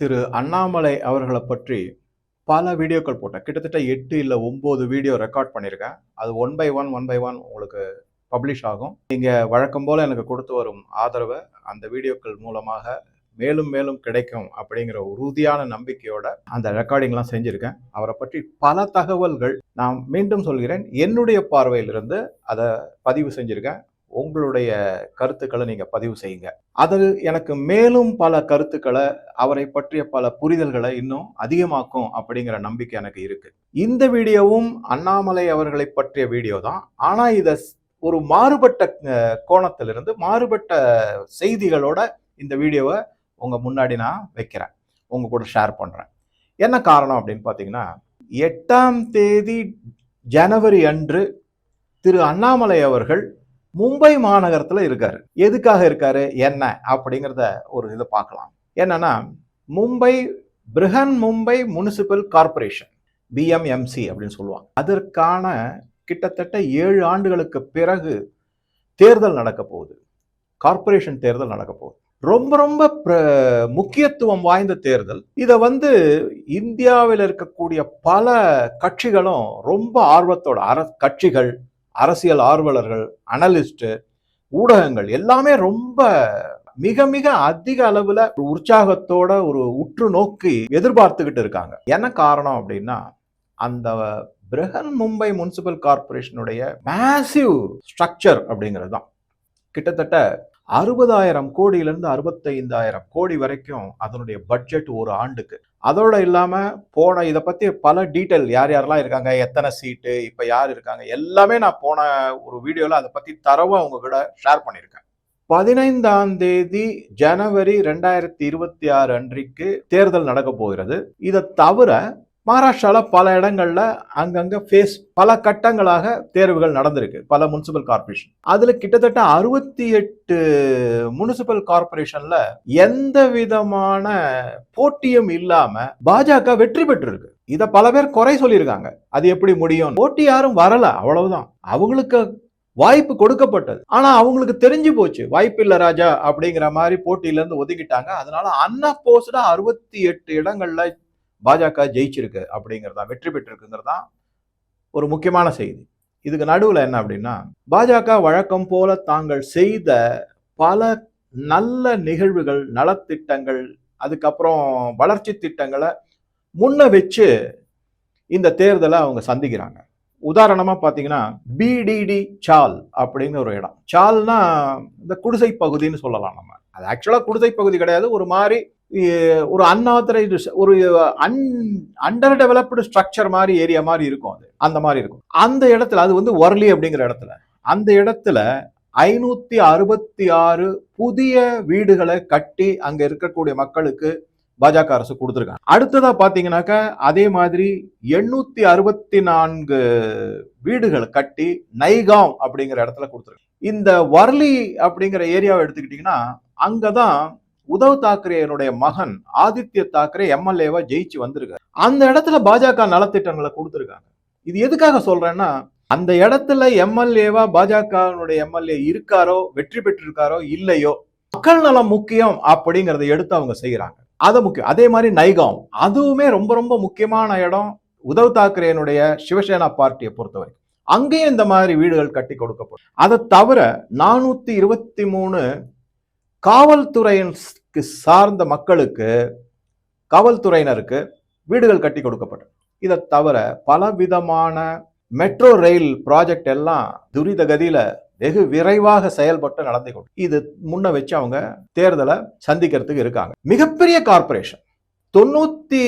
திரு அண்ணாமலை அவர்களை பற்றி பல வீடியோக்கள் போட்டேன். கிட்டத்தட்ட எட்டு இல்லை ஒம்பது வீடியோ ரெக்கார்ட் பண்ணியிருக்கேன். அது one by one one by one உங்களுக்கு பப்ளிஷ் ஆகும். நீங்கள் வழக்கம் போல் எனக்கு கொடுத்து வரும் ஆதரவை அந்த வீடியோக்கள் மூலமாக மேலும் மேலும் கிடைக்கும் அப்படிங்கிற உறுதியான நம்பிக்கையோட அந்த ரெக்கார்டிங்லாம் செஞ்சுருக்கேன். அவரை பற்றி பல தகவல்கள் நான் மீண்டும் சொல்கிறேன். என்னுடைய பார்வையிலிருந்து அதை பதிவு செஞ்சுருக்கேன். உங்களுடைய கருத்துக்களை நீங்கள் பதிவு செய்யுங்க. அது எனக்கு மேலும் பல கருத்துக்களை அவரை பற்றிய பல புரிதல்களை இன்னும் அதிகமாக்கும் அப்படிங்கிற நம்பிக்கை எனக்கு இருக்கு. இந்த வீடியோவும் அண்ணாமலை அவர்களை பற்றிய வீடியோ தான். ஆனால் இதை ஒரு மாறுபட்ட கோணத்திலிருந்து மாறுபட்ட செய்திகளோட இந்த வீடியோவை உங்க முன்னாடி நான் வைக்கிறேன். உங்க கூட ஷேர் பண்றேன். என்ன காரணம் அப்படின்னு பார்த்தீங்கன்னா எட்டாம் தேதி ஜனவரி அன்று திரு அண்ணாமலை அவர்கள் மும்பை மாநகரத்துல இருக்காரு. எதுக்காக இருக்காரு? என்ன? அப்படிங்கிறத ஒரு இதை பார்க்கலாம். என்னன்னா Mumbai Brihan Mumbai municipal corporation BMMC அப்படின்னு சொல்லுவாங்க. அதற்கான கிட்டத்தட்ட ஏழு ஆண்டுகளுக்கு பிறகு தேர்தல் நடக்க போகுது. கார்ப்பரேஷன் தேர்தல் நடக்க போகுது. ரொம்ப ரொம்ப முக்கியத்துவம் வாய்ந்த தேர்தல். இதை வந்து இந்தியாவில் இருக்கக்கூடிய பல கட்சிகளும் ரொம்ப ஆர்வத்தோட அர கட்சிகள் அரசியல் ஆர்வலர்கள் அனலிஸ்ட்டு ஊடகங்கள் எல்லாமே ரொம்ப மிக மிக அதிக அளவில் ஒரு உற்சாகத்தோட ஒரு உற்று நோக்கி எதிர்பார்த்துக்கிட்டு இருக்காங்க. என்ன காரணம் அப்படின்னா அந்த பிரஹன் மும்பை முனிசிபல் கார்ப்பரேஷனுடைய மேசிவ் ஸ்ட்ரக்சர் அப்படிங்கிறது தான். கிட்டத்தட்ட அறுபதாயிரம் கோடியிலிருந்து அறுபத்தைந்தாயிரம் கோடி வரைக்கும் அதனுடைய பட்ஜெட் ஒரு ஆண்டுக்கு. அதோடு இல்லாமல் போன இதை பற்றி பல டீட்டெயில் யார் யாரெல்லாம் இருக்காங்க எத்தனை சீட்டு இப்போ யார் இருக்காங்க எல்லாமே நான் போன ஒரு வீடியோவில் அதை பற்றி தரவும் அவங்க கூட ஷேர் பண்ணியிருக்கேன். பதினைந்தாம் தேதி ஜனவரி ரெண்டாயிரத்தி இருபத்தி ஆறு அன்றைக்கு தேர்தல் நடக்க போகிறது. இதை தவிர மகாராஷ்டிராவில் பல இடங்களில் அங்கங்கே ஃபேஸ் பல கட்டங்களாக தேர்வுகள் நடந்திருக்கு. பல முனிசிபல் கார்பரேஷன் அதில் கிட்டத்தட்ட அறுபத்தி எட்டு முனிசிபல் கார்பரேஷனில் எந்த விதமான போட்டியும் இல்லாமல் பாஜக வெற்றி பெற்றிருக்கு. இதை பல பேர் குறை சொல்லியிருக்காங்க. அது எப்படி முடியும்? போட்டி யாரும் வரல. அவ்வளவுதான். அவங்களுக்கு வாய்ப்பு கொடுக்கப்பட்டது. ஆனா அவங்களுக்கு தெரிஞ்சு போச்சு. வாய்ப்பு இல்ல ராஜா அப்படிங்கிற மாதிரி போட்டியில இருந்து ஒதுக்கிட்டாங்க. அதனால அன்அப்போஸ்டா அறுபத்தி எட்டு இடங்கள்ல பாஜக ஜெயிச்சிருக்கு அப்படிங்கிறதா வெற்றி பெற்றிருக்குங்கிறதா ஒரு முக்கியமான செய்தி. இதுக்கு நடுவில் என்ன அப்படின்னா பாஜக வழக்கம் போல தாங்கள் செய்த பல நல்ல நிகழ்வுகள் நலத்திட்டங்கள் அதுக்கப்புறம் வளர்ச்சி திட்டங்களை முன்ன வச்சு இந்த தேர்தலை அவங்க சந்திக்கிறாங்க. உதாரணமாக பார்த்தீங்கன்னா பிடிடி சால் அப்படின்னு ஒரு இடம். சால்னா இந்த குடிசை பகுதின்னு சொல்லலாம் நம்ம. அது ஆக்சுவலாக குடிசை பகுதி கிடையாது. ஒரு மாதிரி ஒரு அன்ஆத்தரைஸ்டு ஒரு அன் அண்டர் டெவலப்டு ஸ்ட்ரக்சர் மாதிரி ஏரியா மாதிரி இருக்கும் அது. அந்த மாதிரி இருக்கும். அந்த இடத்துல அது வந்து ஒர்லி அப்படிங்கிற இடத்துல. அந்த இடத்துல ஐநூற்றி அறுபத்தி ஆறு புதிய வீடுகளை கட்டி அங்கே இருக்கக்கூடிய மக்களுக்கு பாஜக அரசு கொடுத்துருக்காங்க. அடுத்ததாக பார்த்தீங்கன்னாக்கா அதே மாதிரி எண்ணூற்றி அறுபத்தி நான்கு வீடுகளை கட்டி நைகாம் அப்படிங்கிற இடத்துல கொடுத்துருக்காங்க. இந்த வர்லி அப்படிங்கிற ஏரியாவை எடுத்துக்கிட்டிங்கன்னா அங்கே தான் உதவ் தாக்கரேனுடைய மகன் ஆதித்ய தாக்கரே எம்எல்ஏவா ஜெயிச்சு வந்திருக்காரு. அந்த இடத்துல பாஜக நலத்திட்டங்களை கொடுத்துருக்காங்க. இது எதுக்காக சொல்றேன்னா அந்த இடத்துல எம்எல்ஏவா பாஜகனுடைய எம்எல்ஏ இருக்காரோ வெற்றி பெற்றிருக்காரோ இல்லையோ மக்கள் நலம் முக்கியம் அப்படிங்கறத எடுத்து அவங்க செய்யறாங்க. அது முக்கியம். அதே மாதிரி நைகாம் அதுவுமே ரொம்ப ரொம்ப முக்கியமான இடம் உதவ் தாக்கரேனுடைய சிவசேனா பார்ட்டியை பொறுத்தவரை அங்கேயும் இந்த மாதிரி வீடுகள் கட்டி கொடுக்கப்படும். அதை தவிர நானூத்தி இருபத்தி மூணு காவல்துறையினருக்கு சார்ந்த மக்களுக்கு காவல்துறையினருக்கு வீடுகள் கட்டி கொடுக்கப்பட்டது. இதை தவிர பல விதமான மெட்ரோ ரயில் ப்ராஜெக்ட் எல்லாம் துரித கதியில வெகு விரைவாக செயல்பட்டு நடந்து கொண்டு இது முன்ன வச்சு அவங்க தேர்தலை சந்திக்கிறதுக்கு இருக்காங்க. மிகப்பெரிய கார்ப்பரேஷன். தொண்ணூத்தி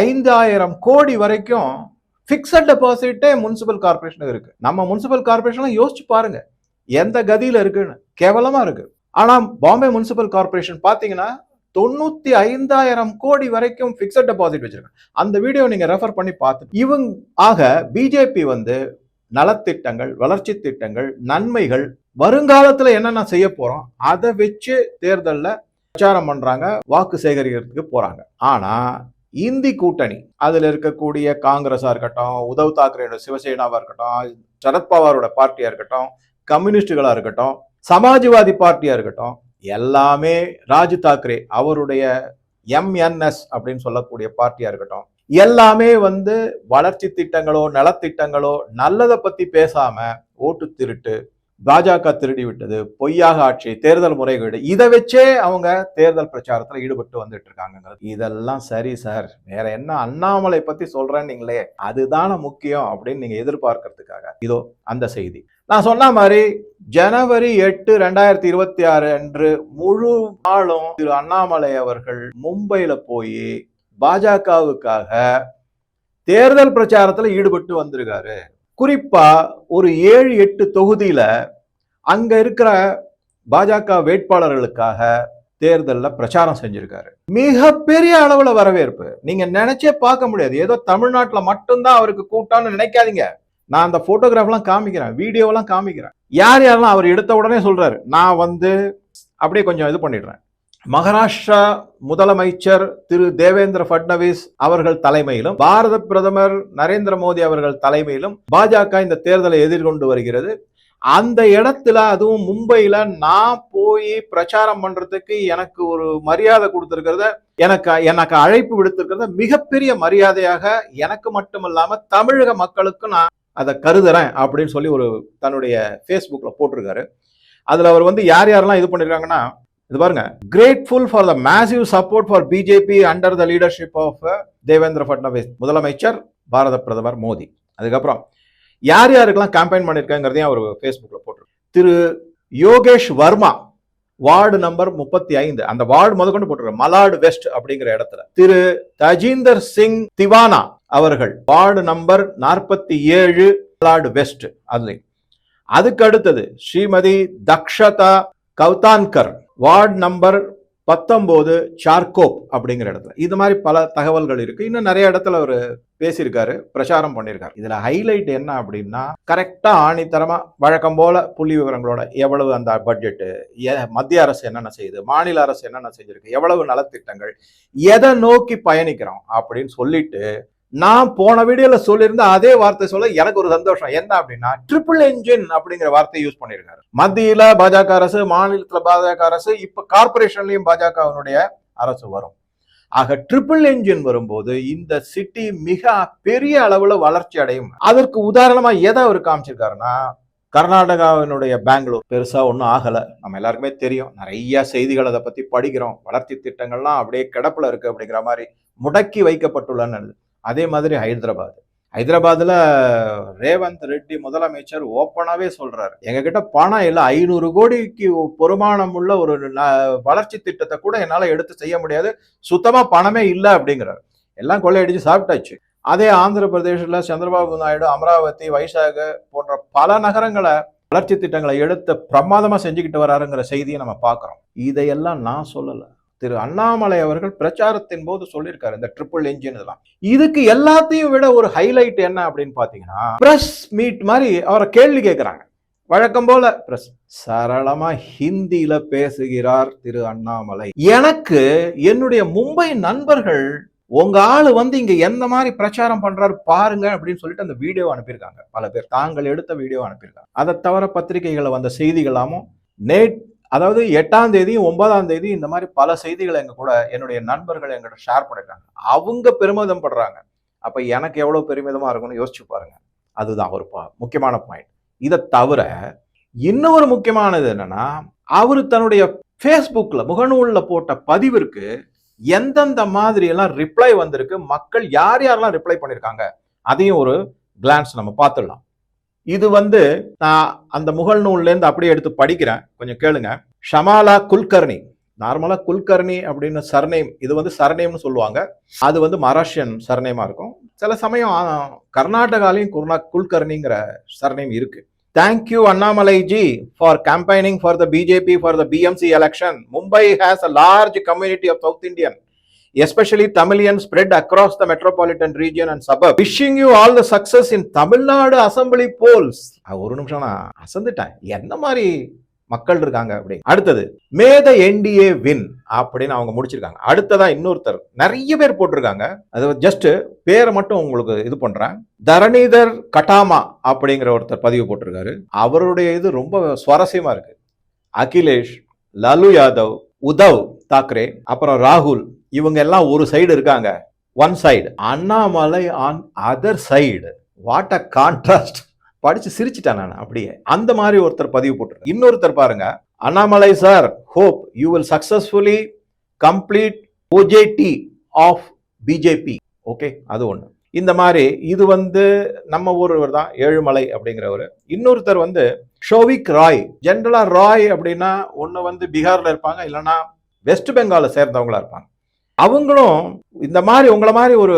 ஐந்தாயிரம் கோடி வரைக்கும் பிக்சட் டெபாசிட்டே முனிசிபல் கார்பரேஷனுக்கு இருக்கு. நம்ம முனிசிபல் கார்ப்பரேஷன் யோசிச்சு பாருங்க எந்த கதியில இருக்குன்னு. கேவலமா இருக்கு. ஆனால் பாம்பே முனிசிபல் கார்ப்பரேஷன் பார்த்தீங்கன்னா தொண்ணூத்தி ஐந்தாயிரம் கோடி வரைக்கும் பிக்சட் டெபாசிட் வச்சிருக்காங்க. அந்த வீடியோ நீங்க ரெஃபர் பண்ணி பார்த்து இவங்க ஆக பிஜேபி வந்து நலத்திட்டங்கள் வளர்ச்சி திட்டங்கள் நன்மைகள் வருங்காலத்துல என்னென்ன செய்ய போறோம் அதை வச்சு தேர்தலில் பிரச்சாரம் பண்றாங்க வாக்கு சேகரிக்கிறதுக்கு போறாங்க. ஆனா இந்தி கூட்டணி அதுல இருக்கக்கூடிய காங்கிரஸா இருக்கட்டும் உத்தவ் தாக்கரேயோட சிவசேனாவா இருக்கட்டும் சரத்பவாரோட பார்ட்டியா இருக்கட்டும் கம்யூனிஸ்டுகளா இருக்கட்டும் சமாஜ்வாதி பார்ட்டியாக இருக்கட்டும் எல்லாமே ராஜ் தாக்கரே அவருடைய எம்என்எஸ் அப்படின்னு சொல்லக்கூடிய பார்ட்டியாக இருக்கட்டும் எல்லாமே வந்து வளர்ச்சி திட்டங்களோ நலத்திட்டங்களோ நல்லதை பற்றி பேசாமல் ஓட்டு திருட்டு பாஜக திருடி விட்டது பொய்யாக ஆட்சி தேர்தல் முறைகேடு இதை வச்சே அவங்க தேர்தல் பிரச்சாரத்துல ஈடுபட்டு வந்துட்டு இருக்காங்க இதெல்லாம் சரி சார். வேற என்ன அண்ணாமலை பத்தி சொல்றேன்னீங்களே அதுதானே முக்கியம் அப்படின்னு நீங்க எதிர்பார்க்கறதுக்காக. இதோ அந்த செய்தி. நான் சொன்ன மாதிரி ஜனவரி எட்டு ரெண்டாயிரத்தி இருபத்தி ஆறு அன்று முழு நாளும் திரு அண்ணாமலை அவர்கள் மும்பையில போய் பாஜகவுக்காக தேர்தல் பிரச்சாரத்துல ஈடுபட்டு வந்திருக்காரு. குறிப்பா ஒரு ஏழு எட்டு தொகுதியில அங்க இருக்கிற பாஜக வேட்பாளர்களுக்காக தேர்தலில் பிரச்சாரம் செஞ்சிருக்காரு. மிகப்பெரிய அளவுல வரவேற்பு. நீங்க நினைச்சே பார்க்க முடியாது. ஏதோ தமிழ்நாட்டில் மட்டும்தான் அவருக்கு கூட்டம்னு நினைக்காதீங்க. நான் அந்த ஃபோட்டோகிராஃப்லாம் காமிக்கிறேன் வீடியோவெல்லாம் காமிக்கிறேன். யார் யாரெல்லாம் அவர் எடுத்த உடனே சொல்கிறாரு நான் வந்து அப்படியே கொஞ்சம் இது பண்ணிடுறேன். மகாராஷ்டிரா முதலமைச்சர் திரு தேவேந்திர பட்னவிஸ் அவர்கள் தலைமையிலும் பாரத பிரதமர் நரேந்திர மோடி அவர்கள் தலைமையிலும் பாஜக இந்த தேர்தலை எதிர்கொண்டு வருகிறது. அந்த இடத்துல அதுவும் மும்பையில நான் போய் பிரச்சாரம் பண்றதுக்கு எனக்கு ஒரு மரியாதை கொடுத்துருக்கிறத எனக்கு எனக்கு அழைப்பு விடுத்திருக்கிறத மிகப்பெரிய மரியாதையாக எனக்கு மட்டுமல்லாம தமிழக மக்களுக்கும் நான் அதை கருதுறேன் அப்படின்னு சொல்லி ஒரு தன்னுடைய ஃபேஸ்புக்கில் போட்டிருக்காரு. அதில் அவர் வந்து யார் யாரெல்லாம் இது பண்ணியிருக்காங்கன்னா இது பாருங்க grateful for the massive support for BJP under the leadership of Devendra Fadnavis முதலமைச்சர் பாரத பிரதமர் மோடி. அதுக்கப்புறம் யார் யாருக்கெல்லாம் கேம்பெயின் பண்ணியிருக்காங்கிறதையும் அவர் ஃபேஸ்புக்கில் போட்டிருக்கு திரு யோகேஷ் வர்மா வார்டு நம்பர் முப்பத்தி ஐந்து அந்த வார்டு முதற்கொண்டு போட்டிருக்காரு மலாடு வெஸ்ட் அப்படிங்கிற இடத்துல. திரு தஜீந்தர் சிங் திவானா அவர்கள். வார்டு நம்பர் நாற்பத்தி ஏழு மலாடு வெஸ்ட் அதுல அதுக்கு அடுத்தது ஸ்ரீமதி தக்ஷதா கௌதான்கர் வார்டு நம்பர் பத்தொம்போது சார்கோப் அப்படிங்கிற இடத்துல. இது மாதிரி பல தகவல்கள் இருக்கு. இன்னும் நிறைய இடத்துல அவர் பேசியிருக்காரு பிரச்சாரம் பண்ணியிருக்காரு. இதுல ஹைலைட் என்ன அப்படின்னா கரெக்டா ஆணித்தரமா வழக்கம் போல புள்ளி விவரங்களோட எவ்வளவு அந்த பட்ஜெட்டு மத்திய அரசு என்னென்ன செய்யுது மாநில அரசு என்னென்ன செஞ்சிருக்கு எவ்வளவு நலத்திட்டங்கள் எதை நோக்கி பயணிக்கிறோம் அப்படின்னு சொல்லிட்டு நான் போன வீடியோல சொல்லியிருந்த அதே வார்த்தை சொல்ல எனக்கு ஒரு சந்தோஷம். என்ன அப்படின்னா ட்ரிபிள் என்ஜின் அப்படிங்கிற வார்த்தையை யூஸ் பண்ணியிருக்காரு. மத்தியில பாஜக அரசு மாநிலத்துல பாஜக அரசு இப்ப கார்பரேஷன்லயும் பாஜகவினுடைய அரசு வரும். ஆக ட்ரிபிள் என்ஜின் வரும்போது இந்த சிட்டி மிக பெரிய அளவுல வளர்ச்சி அடையும். அதற்கு உதாரணமா எதை அவர் காமிச்சிருக்காருன்னா கர்நாடகாவினுடைய பெங்களூர். பெருசா ஒன்றும் ஆகல. நம்ம எல்லாருக்குமே தெரியும். நிறைய செய்திகள் அதை பத்தி படிக்கிறோம். வளர்ச்சி திட்டங்கள்லாம் அப்படியே கிடப்புல இருக்கு அப்படிங்கிற மாதிரி முடக்கி வைக்கப்பட்டுள்ளன்னு அதே மாதிரி ஹைதராபாத். ஹைதராபாத்தில் ரேவந்த் ரெட்டி முதலமைச்சர் ஓப்பனாகவே சொல்கிறாரு எங்ககிட்ட பணம் இல்லை ஐநூறு கோடிக்கு பொறுமானம் உள்ள ஒரு வளர்ச்சி திட்டத்தை கூட என்னால் எடுத்து செய்ய முடியாது. சுத்தமாக பணமே இல்லை அப்படிங்கிறார். எல்லாம் கொள்ளையடிச்சு சாப்பிட்டாச்சு. அதே ஆந்திர பிரதேசில் சந்திரபாபு நாயுடு அமராவதி வைசாக போன்ற பல நகரங்களை வளர்ச்சி திட்டங்களை எடுத்து பிரமாதமாக செஞ்சுக்கிட்டு வராருங்கிற செய்தியை நம்ம பார்க்குறோம். இதையெல்லாம் நான் சொல்லலை. திரு அண்ணாமலை அவர்கள் பிரச்சாரத்தின் போது சொல்லியிருக்காரு இந்த ட்ரிபிள் இன்ஜின் இதெல்லாம். இதுக்கு எல்லாத்தையும் விட ஒரு ஹைலைட் என்ன அப்படின்னு பாத்தீங்கன்னா பிரஸ் மீட் மாதிரி அவரை கேள்வி கேட்குறாங்க. வழக்கம் போல பிரஸ் சரளமா ஹிந்தியில பேசுகிறார் திரு அண்ணாமலை. எனக்கு என்னுடைய மும்பை நண்பர்கள் உங்க ஆளு வந்து இங்க எந்த மாதிரி பிரச்சாரம் பண்றாரு பாருங்க அப்படின்னு சொல்லிட்டு அந்த வீடியோ அனுப்பியிருக்காங்க. பல பேர் தாங்கள் எடுத்த வீடியோ அனுப்பியிருக்காங்க. அதை தவிர பத்திரிகைகளை வந்த செய்திகளாமும் நேட் அதாவது எட்டாம் தேதி ஒன்பதாம் தேதி இந்த மாதிரி பல செய்திகளை எங்க கூட என்னுடைய நண்பர்கள் எங்கிட்ட ஷேர் பண்ணிருக்காங்க. அவங்க பெருமிதம் படுறாங்க. அப்ப எனக்கு எவ்வளவு பெருமிதமா இருக்கும்னு யோசிச்சு பாருங்க. அதுதான் ஒரு முக்கியமான பாயிண்ட் இதை தவிர இன்னொரு முக்கியமானது என்னன்னா அவர் தன்னுடைய ஃபேஸ்புக்ல முகநூல்ல போட்ட பதிவிற்கு எந்தெந்த மாதிரி எல்லாம் ரிப்ளை வந்திருக்கு மக்கள் யார் யாரெல்லாம் ரிப்ளை பண்ணியிருக்காங்க அதையும் ஒரு கிளான்ஸ் நம்ம பார்த்துடலாம். இது வந்து நான் அந்த முகல் நூல்லேருந்து அப்படியே எடுத்து படிக்கிறேன். கொஞ்சம் கேளுங்க. ஷமாலா குல்கர்ணி. நார்மலாக குல்கர்ணி அப்படின்னு சர்நேம் இது வந்து சர்நேம்னு சொல்லுவாங்க. அது வந்து மராஷியன் சர்நேமாக இருக்கும். சில சமயம் கர்நாடகாலையும் குர்னா குல்கர்ணிங்கிற சர்நேம் இருக்கு. Thank you Annamalai ji for campaigning for the BJP for the BMC election Mumbai has a large community of south Indian especially Tamilian spread across the metropolitan region and suburb. Wishing you all the success in Tamil Nadu Assembly polls. ஒரு நிமிஷம் நான் அசந்துட்டேன். என்ன மாதிரி மக்கள் இருக்காங்க அப்படி? அடுத்தது மேத NDA win அப்படின்னு அவங்க முடிச்சிருக்காங்க. அடுத்ததா இன்னொருத்தர். நிறைய பேர் போட்டிருக்காங்க. அது ஜஸ்ட் பேரை மட்டும் உங்களுக்கு இது பண்றேன். தரணிதர் கட்டாமா அப்படிங்கிற ஒருத்தர் பதிவு போட்டிருக்காரு. அவருடைய இது ரொம்ப சுவாரஸ்யமா இருக்கு. அகிலேஷ் லலு யாதவ் உதவ் தாக்கரே அப்புறம் ராகுல் இவங்க எல்லாம் ஒரு சைடு இருக்காங்க. One side Annamalai on other side what a contrast படிச்சு சிரிச்சிட்டேன் நான் அப்படியே. அந்த மாதிரி ஒருத்தர் பதிவு போட்டு இன்னொருத்தர் பாருங்க. Annamalai sir hope you will successfully complete OJT of BJP okay அது ஒன்று இந்த மாதிரி இது வந்து நம்ம ஊர்வர் தான் ஏழுமலை அப்படிங்கிறவர். இன்னொருத்தர் வந்து ஷோவிக் ராய். ஜென்ரலா ராய் அப்படின்னா ஒன்று வந்து பீகாரில் இருப்பாங்க இல்லைன்னா வெஸ்ட் பெங்காலை சேர்ந்தவங்களா இருப்பாங்க. அவங்களும் இந்த மாதிரி உங்களை மாதிரி ஒரு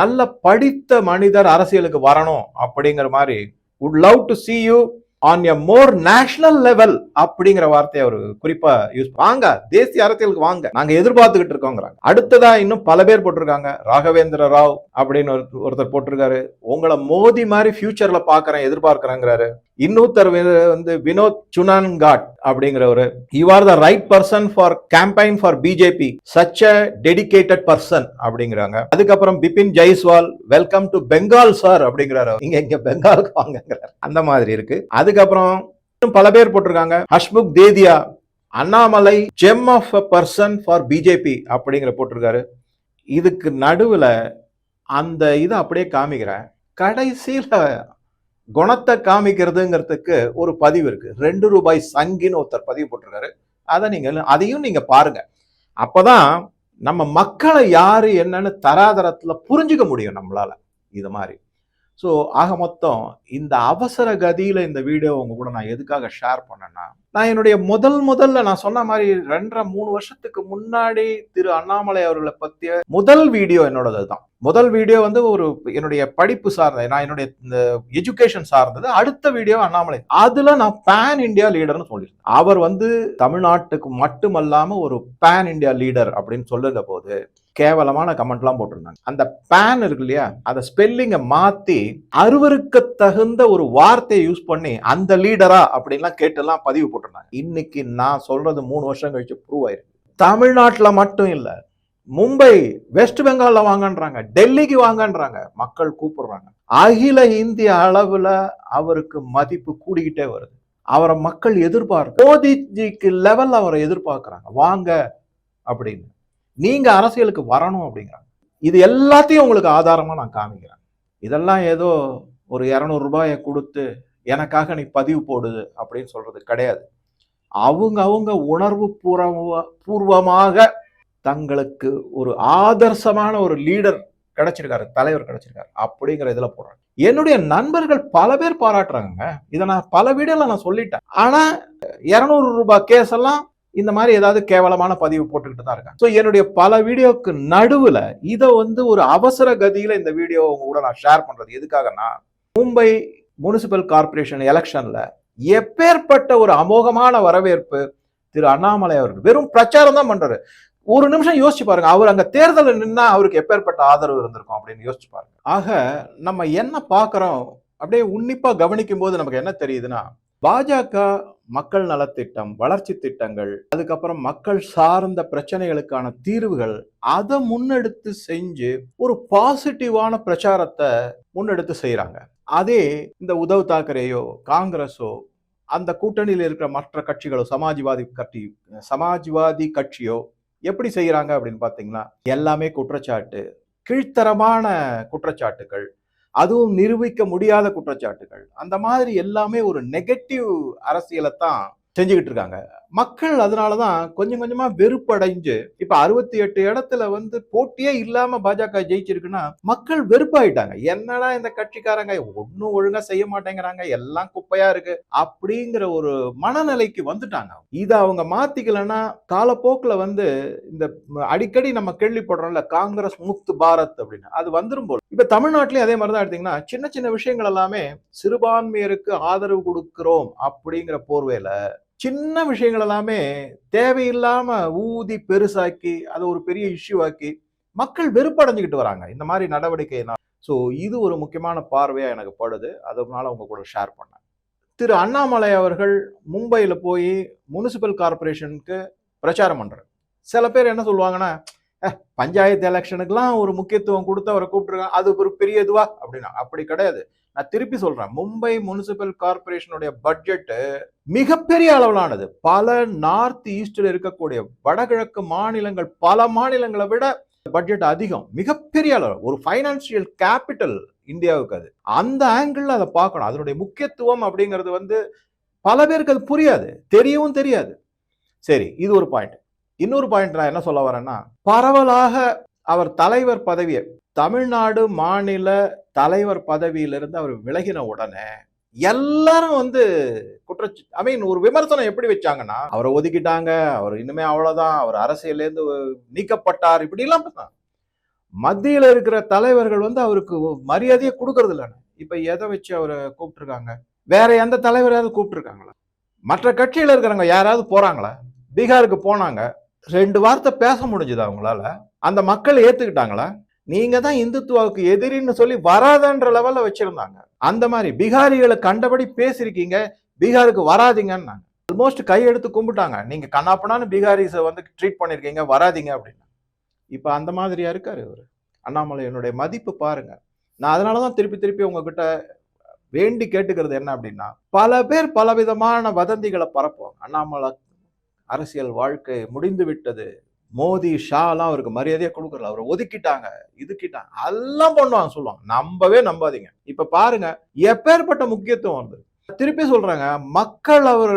நல்ல படித்த மனிதர் அரசியலுக்கு வரணும் அப்படிங்கிற மாதிரி would love to see you on a more national level அப்படிங்கிற வார்த்தையை அவர் குறிப்பா யூஸ் வாங்க தேசிய அரசியலுக்கு வாங்க. நாங்க எதிர்பார்த்துக்கிட்டு இருக்கோங்கிறாங்க. அடுத்ததா இன்னும் பல பேர் போட்டிருக்காங்க. ராகவேந்திர ராவ் அப்படின்னு ஒருத்தர் ஒருத்தர் போட்டிருக்காரு. உங்களை மோதி மாதிரி ஃபியூச்சர்ல பாக்குறேன் எதிர்பார்க்கிறேங்கிறாரு. இன்னொருத்தர் வந்து Vinod Sunankat அப்படிங்கிறவரு. You are the right person for campaign for BJP such a dedicated person அப்படிங்கிறாங்க. அதுக்கப்புறம் Bipin Jaiswal welcome to Bengal sir அப்படிங்கிறாரு இங்க இங்க பெங்காலுக்கு வாங்கங்கிறாரு. அந்த மாதிரி இருக்கு. அது அதுக்கப்புறம் பல பேர் போட்டிருக்காங்க. Hasmukh Dedhia Annamalai gem of a person for BJP அப்படிங்கிற போட்டிருக்காரு. இதுக்கு நடுவுல அந்த இதை அப்படியே காமிக்கிறேன் கடைசியில குணத்தை காமிக்கிறதுங்கிறதுக்கு ஒரு பதிவு இருக்கு. ரெண்டு ரூபாய் சங்கின்னு ஒருத்தர் பதிவு போட்டிருக்காரு. அதை நீங்க அதையும் நீங்க பாருங்க. அப்பதான் நம்ம மக்களை யாரு என்னன்னு தராதரத்துல புரிஞ்சுக்க முடியும் நம்மளால. இது மாதிரி. ஸோ ஆக மொத்தம் இந்த அவசர கதியில் இந்த வீடியோ உங்கள் கூட நான் எதுக்காக ஷேர் பண்ணேன்னா நான் என்னுடைய முதல் முதல்ல நான் சொன்ன மாதிரி ரெண்டரை மூணு வருஷத்துக்கு முன்னாடி திரு அண்ணாமலை அவர்களை பற்றிய முதல் வீடியோ என்னோடது தான் முதல் வீடியோ வந்து ஒரு என்னுடைய படிப்பு சார்ந்தது. நான் என்னுடைய இந்த எஜுகேஷன் சார்ந்தது. அடுத்த வீடியோ அண்ணாமலை. அதுல நான் பேன் இந்தியா லீடர்னு சொல்லியிருந்தேன். அவர் வந்து தமிழ்நாட்டுக்கு மட்டுமல்லாம ஒரு பேன் இந்தியா லீடர் அப்படின்னு சொல்லுங்க போது கேவலமான கமெண்ட்லாம் போட்டிருந்தாங்க. அந்த பேன் இருக்கு இல்லையா? அந்த ஸ்பெல்லிங்கை மாற்றி அருவருக்கு தகுந்த ஒரு வார்த்தையை யூஸ் பண்ணி அந்த லீடரா அப்படின்லாம் கேட்டுலாம் பதிவு போட்டிருந்தாங்க. இன்னைக்கு நான் சொல்றது மூணு வருஷம் கழிச்சு ப்ரூவ் ஆயிருக்கு. தமிழ்நாட்டுல மட்டும் இல்ல மும்பை வெஸ்ட் பெங்கால்ல வாங்கன்றாங்க டெல்லிக்கு வாங்கன்றாங்க மக்கள் கூப்பிடுறாங்க. அகில இந்திய அளவுல அவருக்கு மதிப்பு கூடிக்கிட்டே வருது. அவரை மக்கள் எதிர்பார்க்க மோதிஜிக்கு லெவல் அவரை எதிர்பார்க்குறாங்க. வாங்க அப்படின்னு. நீங்க அரசியலுக்கு வரணும் அப்படிங்கிறாங்க. இது எல்லாத்தையும் உங்களுக்கு ஆதாரமா நான் காமிக்கிறேன். இதெல்லாம் ஏதோ ஒரு இரநூறுபாயை கொடுத்து எனக்காக நீ பதிவு போடுது அப்படின்னு சொல்றது கிடையாது. அவங்க அவங்க உணர்வு பூர்வ பூர்வமாக தங்களுக்கு ஒரு ஆதர்சமான ஒரு லீடர் கிடைச்சிருக்காரு தலைவர் கிடைச்சிருக்காரு அப்படிங்கிற இதில் போடுறாங்க. என்னுடைய நண்பர்கள் பல பேர் பாராட்டுறாங்க இதை நான் பல வீடியோவில் நான் சொல்லிட்டேன். ஆனால் இரநூறு ரூபாய் கேஸ் எல்லாம் இந்த மாதிரி ஏதாவது கேவலமான பதிவு போட்டுக்கிட்டு தான் இருக்காங்க. ஸோ என்னுடைய பல வீடியோவுக்கு நடுவில் இதை வந்து ஒரு அவசர கதியில் இந்த வீடியோ உங்க கூட நான் ஷேர் பண்ணுறது எதுக்காகனா மும்பை முனிசிபல் கார்ப்பரேஷன் எலெக்ஷனில் எப்பேற்பட்ட ஒரு அமோகமான வரவேற்பு திரு அண்ணாமலை அவர்கள். வெறும் பிரச்சாரம் தான் பண்ணுறாரு ஒரு நிமிஷம் யோசிச்சு பாருங்க. அவர் அங்கே தேர்தலில் நின்னா அவருக்கு எப்பேற்பட்ட ஆதரவு இருந்திருக்கும் அப்படின்னு யோசிச்சு பாருங்க. ஆக நம்ம என்ன பார்க்குறோம்? அப்படியே உன்னிப்பாக கவனிக்கும் போது நமக்கு என்ன தெரியுதுன்னா பாஜக மக்கள் நலத்திட்டம் வளர்ச்சி திட்டங்கள் அதுக்கப்புறம் மக்கள் சார்ந்த பிரச்சனைகளுக்கான தீர்வுகள் அதை முன்னெடுத்து செஞ்சு ஒரு பாசிட்டிவான பிரச்சாரத்தை முன்னெடுத்து செய்கிறாங்க அதே இந்த உத்தவ் தாக்கரேயோ காங்கிரஸோ அந்த கூட்டணியில் இருக்கிற மற்ற கட்சிகளோ சமாஜ்வாதி கட்சி சமாஜ்வாதி கட்சியோ எப்படி செய்கிறாங்க அப்படின்னு பார்த்தீங்கன்னா எல்லாமே குற்றச்சாட்டு கீழ்த்தரமான குற்றச்சாட்டுகள் அதுவும் நிரூபிக்க முடியாத குற்றச்சாட்டுகள் அந்த மாதிரி எல்லாமே ஒரு நெகட்டிவ் அரசியலை தான் செஞ்சுக்கிட்டு இருக்காங்க மக்கள் அதனால தான் கொஞ்சம் கொஞ்சமாக வெறுப்படைஞ்சு இப்போ அறுபத்தி எட்டு இடத்துல வந்து போட்டியே இல்லாமல் பாஜக ஜெயிச்சிருக்குன்னா மக்கள் வெறுப்பாயிட்டாங்க. என்னடா இந்த கட்சிக்காரங்க? ஒன்றும் ஒழுங்காக செய்ய மாட்டேங்கிறாங்க. எல்லாம் குப்பையாக இருக்கு. அப்படிங்கிற ஒரு மனநிலைக்கு வந்துட்டாங்க இதை அவங்க மாற்றிக்கலன்னா காலப்போக்கில் வந்து இந்த அடிக்கடி நம்ம கேள்விப்படுறோம்ல காங்கிரஸ் முக்து பாரத் அப்படின்னு. அது வந்துடும் போல. இப்போ தமிழ்நாட்டிலையும் அதே மாதிரி தான் எடுத்தீங்கன்னா சின்ன சின்ன விஷயங்கள் எல்லாமே சிறுபான்மையருக்கு ஆதரவு கொடுக்கிறோம் அப்படிங்கிற போர்வையில் சின்ன விஷயங்கள் எல்லாமே தேவையில்லாமல் ஊதி பெருசாக்கி அதை ஒரு பெரிய இஷ்யூ ஆக்கி மக்கள் வெறுப்படைஞ்சுக்கிட்டு வராங்க. இந்த மாதிரி நடவடிக்கைனால் ஸோ இது ஒரு முக்கியமான பார்வையாக எனக்கு படுது. அதனால உங்க கூட ஷேர் பண்ணேன். திரு அண்ணாமலை அவர்கள் மும்பையில் போய் முனிசிபல் கார்பரேஷனுக்கு பிரச்சாரம் பண்றாரு. சில பேர் என்ன சொல்லுவாங்கன்னா பஞ்சாயத்து எலெக்ஷனுக்குலாம் ஒரு முக்கியத்துவம் கொடுத்து அவரை கூப்பிட்டுருக்காங்க. அது ஒரு பெரிய இதுவா? அப்படின்னா அப்படி கிடையாது. நான் திருப்பி சொல்றேன் மும்பை முனிசிபல் கார்பரேஷனுடைய பட்ஜெட்டு மிகப்பெரிய அளவிலானது. பல நார்த் ஈஸ்டில் இருக்கக்கூடிய வடகிழக்கு மாநிலங்கள் பல மாநிலங்களை விட பட்ஜெட் அதிகம். மிகப்பெரிய அளவு ஒரு ஃபைனான்சியல் கேபிட்டல் இந்தியாவுக்கு அது. அந்த ஆங்கிள் அதை பார்க்கணும். அதனுடைய முக்கியத்துவம் அப்படிங்கிறது வந்து பல பேருக்கு அது புரியாது. தெரியவும் தெரியாது. சரி இது ஒரு பாயிண்ட் இன்னொரு பாயிண்ட் நான் என்ன சொல்ல வரேன்னா பரவலாக அவர் தலைவர் பதவியை தமிழ்நாடு மாநில தலைவர் பதவியிலிருந்து அவர் விலகின உடனே எல்லாரும் வந்து குற்றச்சி ஐ மீன் ஒரு விமர்சனம் எப்படி வச்சாங்கன்னா அவரை ஒதுக்கிட்டாங்க அவர் இனிமே அவ்வளவுதான் அவர் அரசியலேருந்து நீக்கப்பட்டார் இப்படி எல்லாம் பேசினாங்க. மத்தியில இருக்கிற தலைவர்கள் வந்து அவருக்கு மரியாதையை கொடுக்கறது இல்லைன்னு இப்ப எதை வச்சு அவரை கூப்பிட்டுருக்காங்க? வேற எந்த தலைவராவது கூப்பிட்டுருக்காங்களா? மற்ற கட்சியில இருக்கிறவங்க யாராவது போறாங்களா? பீகாருக்கு போனாங்க ரெண்டு வார்த்தை பேச முடிஞ்சுது அவங்களால அந்த மக்கள் ஏத்துக்கிட்டாங்களா? நீங்க தான் இந்துத்துவாவுக்கு எதிரின்னு சொல்லி வராதன்ற லெவல்ல வச்சிருந்தாங்க. அந்த மாதிரி பீகாரிகளை கண்டபடி பேசியிருக்கீங்க பீகாருக்கு வராதீங்கன்னு ஆல்மோஸ்ட் கையெடுத்து கும்பிட்டாங்க. நீங்க கண்ணாப்பனான்னு பீகாரிஸை வந்து ட்ரீட் பண்ணியிருக்கீங்க வராதீங்க அப்படின்னு. இப்போ அந்த மாதிரியா இருக்காரு இவர்? அண்ணாமலையனுடைய மதிப்பு பாருங்க. நான் அதனாலதான் திருப்பி திருப்பி உங்ககிட்ட வேண்டி கேட்டுக்கிறது என்ன அப்படின்னா பல பேர் பலவிதமான வதந்திகளை பரப்புவாங்க. அண்ணாமலை அரசியல் வாழ்க்கை முடிந்து விட்டது. மோதி ஷாலாம் அவருக்கு மரியாதையை கொடுக்கறல. அவரை ஒதுக்கிட்டாங்க இதுக்கிட்டாங்க. எல்லாம் பண்ணுவாங்க சொல்லுவாங்க. நம்பவே நம்பாதீங்க. இப்ப பாருங்க எப்பேற்பட்ட முக்கியத்துவம் வந்து திருப்பி சொல்றாங்க மக்கள் அவர்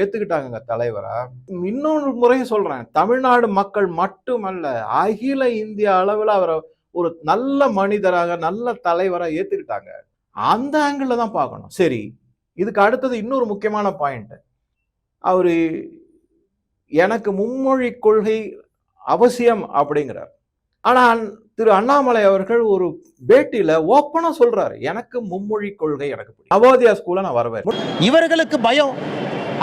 ஏத்துக்கிட்டாங்க தலைவரை. இன்னொரு முறையும் சொல்றேன். தமிழ்நாடு மக்கள் மட்டுமல்ல அகில இந்திய அளவில் அவரை ஒரு நல்ல மனிதராக நல்ல தலைவராக ஏத்துக்கிட்டாங்க. அந்த ஆங்கிள் தான் பார்க்கணும். சரி இதுக்கு அடுத்தது இன்னொரு முக்கியமான பாயிண்ட் அவர் எனக்கு மும்மொழி கொள்கை அவசியம் அப்படிங்கிறார். ஆனால் திரு அண்ணாமலை அவர்கள் ஒரு பேட்டியில ஓப்பனா சொல்றாரு எனக்கு மும்மொழி கொள்கை எனக்கு நவோதயா ஸ்கூல்ல நான் வரவேன் இவர்களுக்கு பயம்.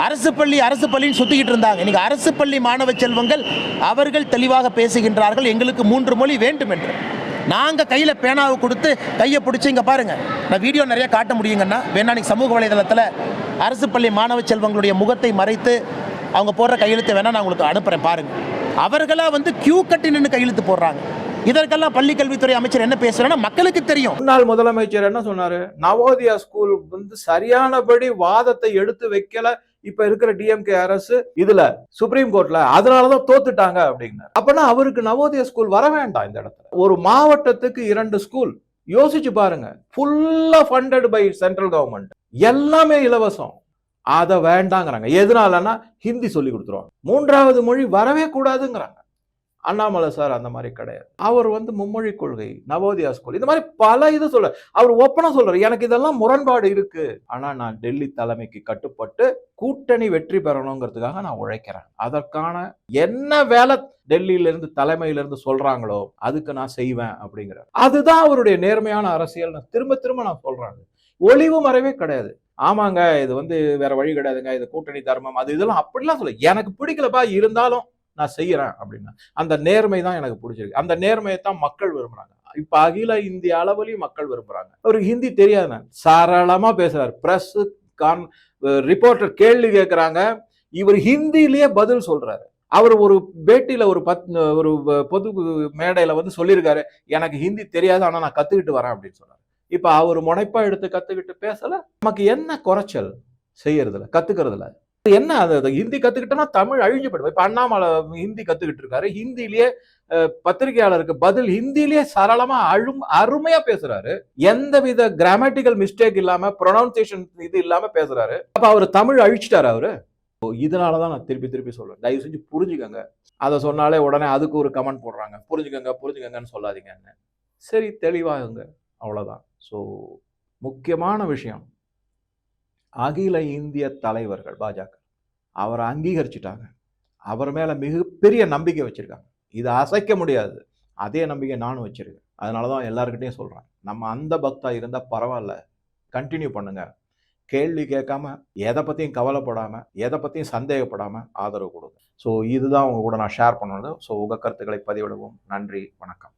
அரசு பள்ளி அரசு பள்ளின்னு சுத்திக்கிட்டு இருந்தாங்க. இன்னைக்கு அரசு பள்ளி மாணவ செல்வங்கள் அவர்கள் தெளிவாக பேசுகின்றார்கள். எங்களுக்கு மூன்று மொழி வேண்டும் என்று நாங்க கையில பேனாவை கொடுத்து கையை பிடிச்சி இங்க பாருங்க. நான் வீடியோ நிறைய காட்ட முடியுங்கன்னா வேணா சமூக வலைதளத்துல அரசு பள்ளி மாணவ செல்வங்களுடைய முகத்தை மறைத்து அவங்க போடுற கையெழுத்தை வேணால் நான் உங்களுக்கு அனுப்புகிறேன் பாருங்கள் அவர்களாக வந்து கியூ கட்டி நின்று கையெழுத்து போடுறாங்க. இதற்கெல்லாம் பள்ளி கல்வித்துறை அமைச்சர் என்ன பேசுறேன்னா மக்களுக்கு தெரியும். முன்னாள் முதலமைச்சர் என்ன சொன்னாரு? நவோதயா ஸ்கூல் வந்து சரியானபடி வாதத்தை எடுத்து வைக்கல. இப்ப இருக்கிற டிஎம்கே அரசு இதுல சுப்ரீம் கோர்ட்ல அதனாலதான் தோத்துட்டாங்க அப்படின்னு அப்பனா அவருக்கு நவோதயா ஸ்கூல் வர வேண்டாம் இந்த இடத்துல. ஒரு மாவட்டத்துக்கு இரண்டு ஸ்கூல் யோசிச்சு பாருங்க. ஃபுல்லா ஃபண்டட் பை சென்ட்ரல் கவர்மெண்ட் எல்லாமே இலவசம். அதை வேண்டாங்கிறாங்க. எதனாலன்னா ஹிந்தி சொல்லி கொடுத்துருவாங்க. மூன்றாவது மொழி வரவே கூடாதுங்கிறாங்க. அண்ணாமலை சார் அந்த மாதிரி கிடையாது. அவர் வந்து மும்மொழி கொள்கை நவோதயா ஸ்கூல் இந்த மாதிரி பல இது சொல்ற அவர் ஓப்பனா சொல்றாரு. எனக்கு இதெல்லாம் முரண்பாடு இருக்கு. ஆனா நான் டெல்லி தலைமைக்கு கட்டுப்பட்டு கூட்டணி வெற்றி பெறணுங்கிறதுக்காக நான் உழைக்கிறேன். அதற்கான என்ன வேலை டெல்லியிலிருந்து இருந்து சொல்றாங்களோ அதுக்கு நான் செய்வேன் அப்படிங்கிறார். அதுதான் அவருடைய நேர்மையான அரசியல். நான் திரும்ப திரும்ப நான் சொல்றேன். ஒளிவு மறைவே கிடையாது. ஆமாங்க இது வந்து வேற வழி கிடையாதுங்க இது கூட்டணி தர்மம் அது இதெல்லாம் அப்படிலாம் சொல்ல எனக்கு பிடிக்கலப்பா இருந்தாலும் நான் செய்யறேன் அப்படின்னா. அந்த நேர்மை தான் எனக்கு பிடிச்சிருக்கு. அந்த நேர்மையை தான் மக்கள் விரும்புறாங்க. இப்ப அகில இந்திய அளவுலயும் மக்கள் விரும்புறாங்க. அவருக்கு ஹிந்தி தெரியாது சரளமா பேசுறாரு. பிரஸ் கான் ரிப்போர்ட்டர் கேள்வி கேட்கிறாங்க இவர் ஹிந்திலேயே பதில் சொல்றாரு. அவர் ஒரு பேட்டியில ஒரு பத் ஒரு பொது மேடையில வந்து சொல்லியிருக்காரு. எனக்கு ஹிந்தி தெரியாது ஆனா நான் கத்துக்கிட்டு வரேன் அப்படின்னு சொன்னார் இப்ப அவர் முனைப்பா எடுத்து கத்துக்கிட்டு பேசல நமக்கு என்ன குறைச்சல் செய்யறதுல கத்துக்கிறதுல? என்ன அது ஹிந்தி கத்துக்கிட்டோம்னா தமிழ் அழிஞ்சு போயிடும் இப்ப அண்ணாமலை ஹிந்தி கத்துக்கிட்டு இருக்காரு ஹிந்திலேயே பத்திரிகையாளருக்கு பதில் ஹிந்திலேயே சரளமா அழும் அருமையா பேசுறாரு. எந்தவித கிராமட்டிக்கல் மிஸ்டேக் இல்லாம ப்ரொனவுன்சியேஷன் இது இல்லாம பேசுறாரு. அப்ப அவர் தமிழ் அழிச்சிட்டாரு அவரு? ஓ, இதனாலதான் நான் திருப்பி திருப்பி சொல்றேன். தயவு செஞ்சு புரிஞ்சுக்கங்க. அதை சொன்னாலே உடனே அதுக்கு ஒரு கமெண்ட் போடுறாங்க. புரிஞ்சுக்கங்க புரிஞ்சுக்கங்கன்னு சொல்லாதீங்க சரி தெளிவாகுங்க அவ்வளோதான் ஸோ முக்கியமான விஷயம். அகில இந்திய தலைவர்கள் பாஜக அவரை அங்கீகரிச்சிட்டாங்க. அவர் மேலே மிகப்பெரிய நம்பிக்கை வச்சுருக்காங்க. இதை அசைக்க முடியாது. அதே நம்பிக்கை நானும் வச்சுருக்கேன். அதனால தான் எல்லாருக்கிட்டையும் சொல்கிறேன் நம்ம அந்த பக்தா இருந்தால் பரவாயில்ல. கண்டினியூ பண்ணுங்க. கேள்வி கேட்காம எதை பற்றியும் கவலைப்படாமல் எதை பற்றியும் சந்தேகப்படாமல் ஆதரவு கொடுங்க. ஸோ இதுதான் உங்கள் கூட நான் ஷேர் பண்ணணும். ஸோ உங்கள் கருத்துக்களை பதிவிடவும். நன்றி. வணக்கம்.